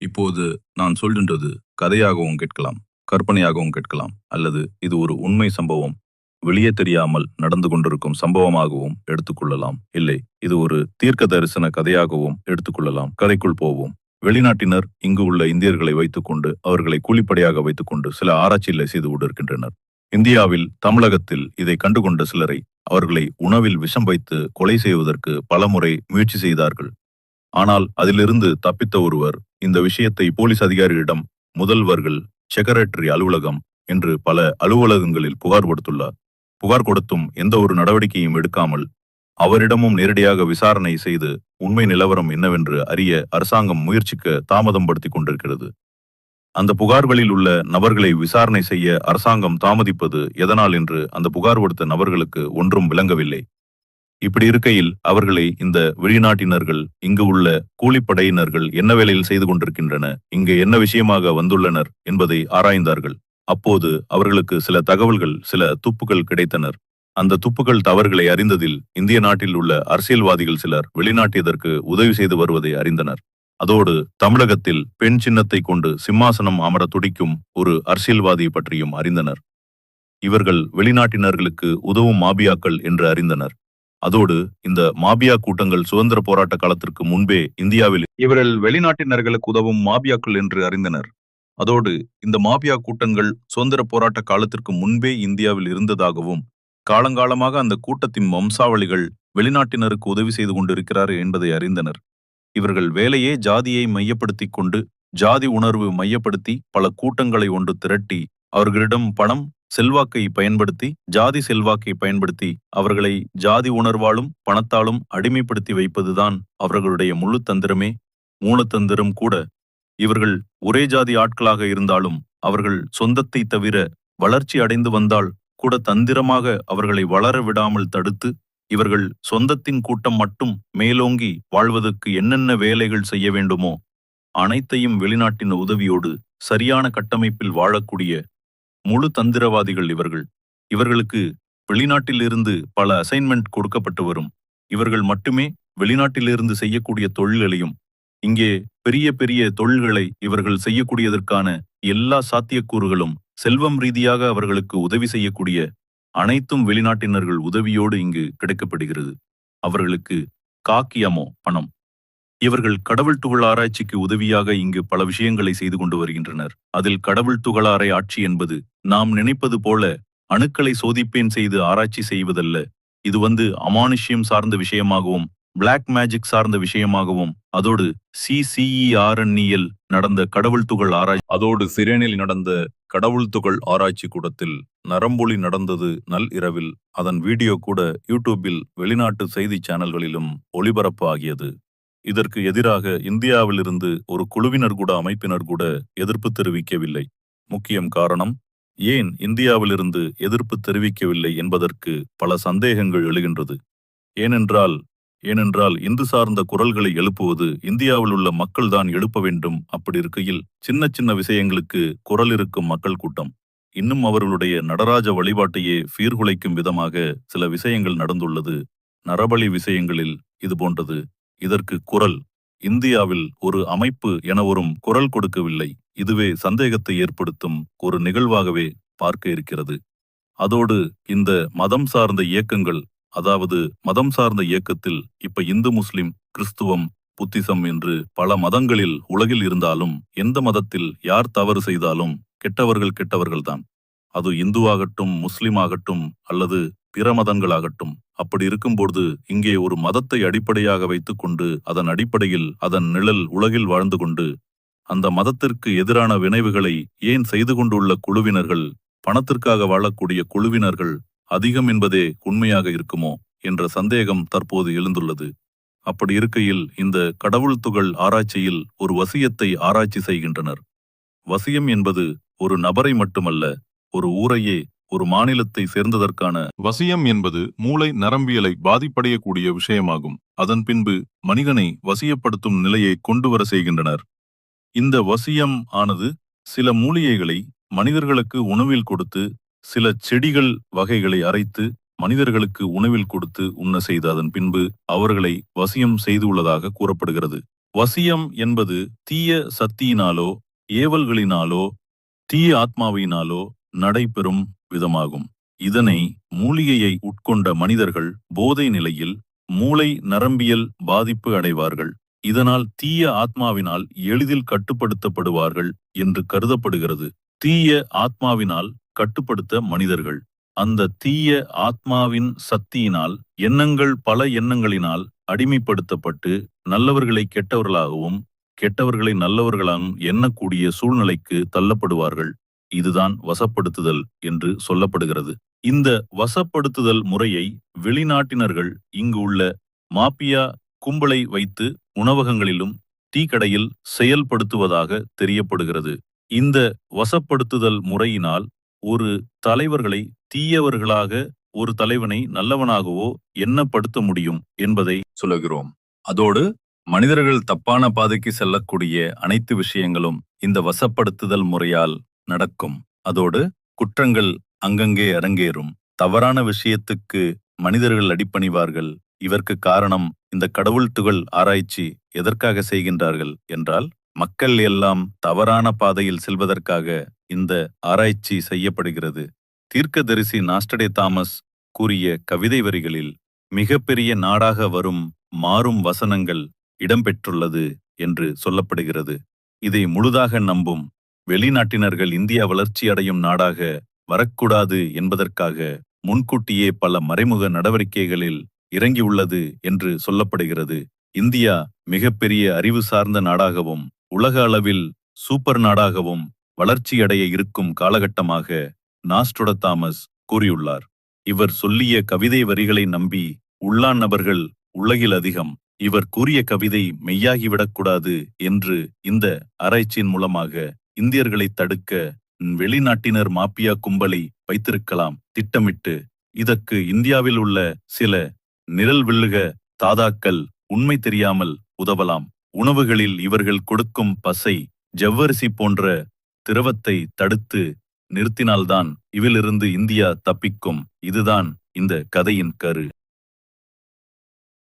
இப்போது நான் சொல்கின்றது கதையாகவும் கேட்கலாம் கற்பனையாகவும் கேட்கலாம் அல்லது இது ஒரு உண்மை சம்பவம் வெளியே தெரியாமல் நடந்து கொண்டிருக்கும் சம்பவமாகவும் எடுத்துக்கொள்ளலாம் இல்லை இது ஒரு தீர்க்க தரிசன கதையாகவும் எடுத்துக்கொள்ளலாம் கதைக்குள் போவோம். வெளிநாட்டினர் இங்கு உள்ள இந்தியர்களை வைத்துக்கொண்டு அவர்களை கூலிப்படையாக வைத்துக்கொண்டு சில ஆராய்ச்சிகளை செய்து கொண்டிருக்கின்றனர். இந்தியாவில் தமிழகத்தில் இதை கண்டுகொண்ட சிலரை அவர்களை உணவில் விஷம் வைத்து கொலை செய்வதற்கு பலமுறை முயற்சி செய்தார்கள். ஆனால் அதிலிருந்து தப்பித்த ஒருவர் இந்த விஷயத்தை போலீஸ் அதிகாரியிடம் முதல்வர்கள் செக்ரட்டரி அலுவலகம் என்று பல அலுவலகங்களில் புகார் கொடுத்துள்ளார். புகார் கொடுத்தும் எந்த ஒரு நடவடிக்கையும் எடுக்காமல் அவரிடமும் நேரடியாக விசாரணை செய்து உண்மை நிலவரம் என்னவென்று அறிய அரசாங்கம் முயற்சிக்க தாமதம் படுத்திக் கொண்டிருக்கிறது. அந்த புகார்களில் உள்ள நபர்களை விசாரணை செய்ய அரசாங்கம் தாமதிப்பது எதனால் என்று அந்த புகார் கொடுத்த நபர்களுக்கு ஒன்றும் விளங்கவில்லை. இப்படி இருக்கையில் அவர்களை இந்த வெளிநாட்டினர்கள் இங்கு உள்ள கூலிப்படையினர்கள் என்ன வேலையில் செய்து கொண்டிருக்கின்றன இங்கு என்ன விஷயமாக வந்துள்ளனர் என்பதை ஆராய்ந்தார்கள். அப்போது அவர்களுக்கு சில தகவல்கள் சில துப்புகள் கிடைத்தனர். அந்த துப்புகள் தவறுகளை அறிந்ததில் இந்திய நாட்டில் உள்ள அரசியல்வாதிகள் சிலர் வெளிநாட்டியதற்கு உதவி செய்து வருவதை அறிந்தனர். அதோடு தமிழகத்தில் பெண் சின்னத்தை கொண்டு சிம்மாசனம் அமர துடிக்கும் ஒரு அரசியல்வாதி பற்றியும் அறிந்தனர். இவர்கள் வெளிநாட்டினர்களுக்கு உதவும் மாபியாக்கள் என்று அறிந்தனர். அதோடு இந்த மாபியா கூட்டங்கள் சுதந்திர போராட்ட காலத்திற்கு முன்பே இந்தியாவில் இவர்கள் வெளிநாட்டினர்களுக்கு உதவும் மாபியாக்கள் என்று அறிந்தனர். அதோடு இந்த மாபியா கூட்டங்கள் சுதந்திர போராட்ட காலத்திற்கு முன்பே இந்தியாவில் இருந்ததாகவும் காலங்காலமாக அந்த கூட்டத்தின் வம்சாவளிகள் வெளிநாட்டினருக்கு உதவி செய்து கொண்டிருக்கிறார் என்பதை அறிந்தனர். இவர்கள் வேலையே ஜாதியை மையப்படுத்தி கொண்டு ஜாதி உணர்வு மையப்படுத்தி பல கூட்டங்களை ஒன்று திரட்டி அவர்களிடம் பணம் செல்வாக்கை பயன்படுத்தி ஜாதி செல்வாக்கை பயன்படுத்தி அவர்களை ஜாதி உணர்வாலும் பணத்தாலும் அடிமைப்படுத்தி வைப்பதுதான் அவர்களுடைய முழு தந்திரமே. மூலத்தந்திரம் கூட இவர்கள் ஒரே ஜாதி ஆட்களாக இருந்தாலும் அவர்கள் சொந்தத்தை தவிர வளர்ச்சி அடைந்து வந்தால் கூட தந்திரமாக அவர்களை வளர விடாமல் தடுத்து இவர்கள் சொந்தத்தின் கூட்டம் மட்டும் மேலோங்கி வாழ்வதற்கு என்னென்ன வேலைகள் செய்ய வேண்டுமோ அனைத்தையும் வெளிநாட்டின் உதவியோடு சரியான கட்டமைப்பில் வாழக்கூடிய முழு தந்திரவாதிகள் இவர்கள். இவர்களுக்கு வெளிநாட்டிலிருந்து பல அசைன்மெண்ட் கொடுக்கப்பட்டு வரும். இவர்கள் மட்டுமே வெளிநாட்டிலிருந்து செய்யக்கூடிய தொழில்களையும் இங்கே பெரிய பெரிய தொழில்களை இவர்கள் செய்யக்கூடியதற்கான எல்லா சாத்தியக்கூறுகளும் செல்வம் ரீதியாக அவர்களுக்கு உதவி செய்யக்கூடிய அனைத்தும் வெளிநாட்டினர்கள் உதவியோடு இங்கு கிடைக்கப்படுகிறது. அவர்களுக்கு காக்கியமோ பணம். இவர்கள் கடவுள் துகள் ஆராய்ச்சிக்கு உதவியாக இங்கு பல விஷயங்களை செய்து கொண்டு வருகின்றனர். அதில் கடவுள் துகளாரை ஆட்சி என்பது நாம் நினைப்பது போல அணுக்களை சோதிப்பேன் செய்து ஆராய்ச்சி செய்வதல்ல. இது வந்து அமானுஷ்யம் சார்ந்த விஷயமாகவும் பிளாக் மேஜிக் சார்ந்த விஷயமாகவும் அதோடு சிசிஇஆர்என்இஎல் நடந்த கடவுள் துகள் ஆராய்ச்சி அதோடு சிரேனில் நடந்த கடவுள் துகள் ஆராய்ச்சி கூடத்தில் நரம்பொலி நடந்தது நல் இரவில். அதன் வீடியோ கூட யூடியூபில் வெளிநாட்டு செய்தி சேனல்களிலும் ஒளிபரப்பு ஆகியது. இதற்கு எதிராக இந்தியாவிலிருந்து ஒரு குழுவினர் கூட அமைப்பினர் கூட எதிர்ப்பு தெரிவிக்கவில்லை. முக்கியம் காரணம் ஏன் இந்தியாவிலிருந்து எதிர்ப்பு தெரிவிக்கவில்லை என்பதற்கு பல சந்தேகங்கள் எழுகின்றது. ஏனென்றால் ஏனென்றால் இந்து சார்ந்த குரல்களை எழுப்புவது இந்தியாவில் உள்ள மக்கள்தான் எழுப்ப வேண்டும் அப்படி இருக்கையில் சின்ன சின்ன விஷயங்களுக்கு குரல் இருக்கும் மக்கள் கூட்டம். இன்னும் அவர்களுடைய நடராஜ வழிபாட்டையே சீர்குலைக்கும் விதமாக சில விஷயங்கள் நடந்துள்ளது. நரபலி விஷயங்களில் இது போன்றது. இதற்கு குரல். இந்தியாவில் ஒரு அமைப்பு எனவரும் குரல் கொடுக்கவில்லை. இதுவே சந்தேகத்தை ஏற்படுத்தும் ஒரு நிகழ்வாகவே பார்க்க இருக்கிறது. அதோடு இந்த மதம் சார்ந்த இயக்கங்கள் அதாவது மதம் சார்ந்த இயக்கத்தில் இப்ப இந்து முஸ்லிம் கிறிஸ்துவம் புத்திசம் என்று பல மதங்களில் உலகில் இருந்தாலும் எந்த மதத்தில் யார் தவறு செய்தாலும் கெட்டவர்கள் கெட்டவர்கள்தான். அது இந்துவாகட்டும் முஸ்லிம் ஆகட்டும் அல்லது பிற மதங்களாகட்டும். அப்படி இருக்கும்போது இங்கே ஒரு மதத்தை அடிப்படையாக வைத்துக்கொண்டு அதன் அடிப்படையில் அதன் நிழல் உலகில் வாழ்ந்து கொண்டு அந்த மதத்திற்கு எதிரான வினைவுகளை ஏன் செய்து கொண்டுள்ள குழுவினர்கள் பணத்திற்காக வாழக்கூடிய குழுவினர்கள் அதிகம் என்பதே உண்மையாக இருக்குமோ என்ற சந்தேகம் தற்போது எழுந்துள்ளது. அப்படி இருக்கையில் இந்த கடவுள் துகள் ஆராய்ச்சியில் ஒரு வசியத்தை ஆராய்ச்சி செய்கின்றனர். வசியம் என்பது ஒரு நபரை மட்டுமல்ல ஒரு ஊரையே ஒரு மாநிலத்தை சேர்ந்ததற்கான வசியம் என்பது மூளை நரம்பியலை பாதிப்படையக்கூடிய விஷயமாகும். அதன் பின்பு மனிதனை வசியப்படுத்தும் நிலையை கொண்டுவர செய்கின்றனர். இந்த வசியம் ஆனது சில மூலிகைகளை மனிதர்களுக்கு உணவில் கொடுத்து சில செடிகள் வகைகளை அரைத்து மனிதர்களுக்கு உணவில் கொடுத்து உண்ண செய்த அதன் பின்பு அவர்களை வசியம் செய்துள்ளதாக கூறப்படுகிறது. வசியம் என்பது தீய சக்தியினாலோ ஏவல்களினாலோ தீய ஆத்மாவினாலோ நடைபெறும் விதமாகும். இதனை மூலிகையை உட்கொண்ட மனிதர்கள் போதை நிலையில் மூளை நரம்பியல் பாதிப்பு அடைவார்கள். இதனால் தீய ஆத்மாவினால் எளிதில் கட்டுப்படுத்தப்படுவார்கள் என்று கருதப்படுகிறது. தீய ஆத்மாவினால் கட்டுப்படுத்த மனிதர்கள். அந்த தீய ஆத்மாவின் சக்தியினால் எண்ணங்கள் பல எண்ணங்களினால் அடிமைப்படுத்தப்பட்டு நல்லவர்களை கெட்டவர்களாகவும் கெட்டவர்களை நல்லவர்களாகவும் எண்ணக்கூடிய சூழ்நிலைக்கு தள்ளப்படுவார்கள். இதுதான் வசப்படுத்துதல் என்று சொல்லப்படுகிறது. இந்த வசப்படுத்துதல் முறையை வெளிநாட்டினர்கள் இங்கு உள்ள மாபியா கும்பலை வைத்து உணவகங்களிலும் டீ கடையில் செயல்படுத்துவதாக தெரியப்படுகிறது. இந்த வசப்படுத்துதல் முறையினால் ஒரு தலைவர்களை தீயவர்களாக ஒரு தலைவனை நல்லவனாகவோ என்னப்படுத்த முடியும் என்பதை சொல்லுகிறோம். அதோடு மனிதர்கள் தப்பான பாதைக்கு செல்லக்கூடிய அனைத்து விஷயங்களும் இந்த வசப்படுத்துதல் முறையால் நடக்கும். அதோடு குற்றங்கள் அங்கங்கே அரங்கேறும். தவறான விஷயத்துக்கு மனிதர்கள் அடிப்பணிவார்கள் இதற்கு காரணம் இந்த கடவுள் துகள் ஆராய்ச்சி எதற்காக செய்கின்றார்கள் என்றால் மக்கள் எல்லாம் தவறான பாதையில் செல்வதற்காக இந்த ஆராய்ச்சி செய்யப்படுகிறது. தீர்க்கதரிசி நாஸ்டடே தாமஸ் கூறிய கவிதை வரிகளில் மிகப்பெரிய நாடாக வரும் மாறும் வசனங்கள் இடம்பெற்றுள்ளது என்று சொல்லப்படுகிறது. இதை முழுதாக நம்பும் வெளிநாட்டினர்கள் இந்தியா வளர்ச்சியடையும் நாடாக வரக்கூடாது என்பதற்காக முன்கூட்டியே பல மறைமுக நடவடிக்கைகளில் இறங்கியுள்ளது என்று சொல்லப்படுகிறது. இந்தியா மிகப்பெரிய அறிவு சார்ந்த நாடாகவும் உலக அளவில் சூப்பர் நாடாகவும் வளர்ச்சியடைய இருக்கும் காலகட்டமாக நாஸ்டொட தாமஸ் கூறியுள்ளார். இவர் சொல்லிய கவிதை வரிகளை நம்பி உள்ளான் நபர்கள் உலகில் அதிகம். இவர் கூறிய கவிதை மெய்யாகிவிடக்கூடாது என்று இந்த ஆராய்ச்சியின் மூலமாக இந்தியர்களை தடுக்க வெளிநாட்டினர் மாப்பியா கும்பலை வைத்திருக்கலாம் திட்டமிட்டு இதற்கு இந்தியாவில் உள்ள சில நிழல் வில்லுக தாதாக்கள் உண்மை தெரியாமல் உதவலாம். உணவுகளில் இவர்கள் கொடுக்கும் பசை ஜவ்வரிசி போன்ற திரவத்தை தடுத்து நிறுத்தினால்தான் இவிலிருந்து இந்தியா தப்பிக்கும். இதுதான் இந்த கதையின் கரு.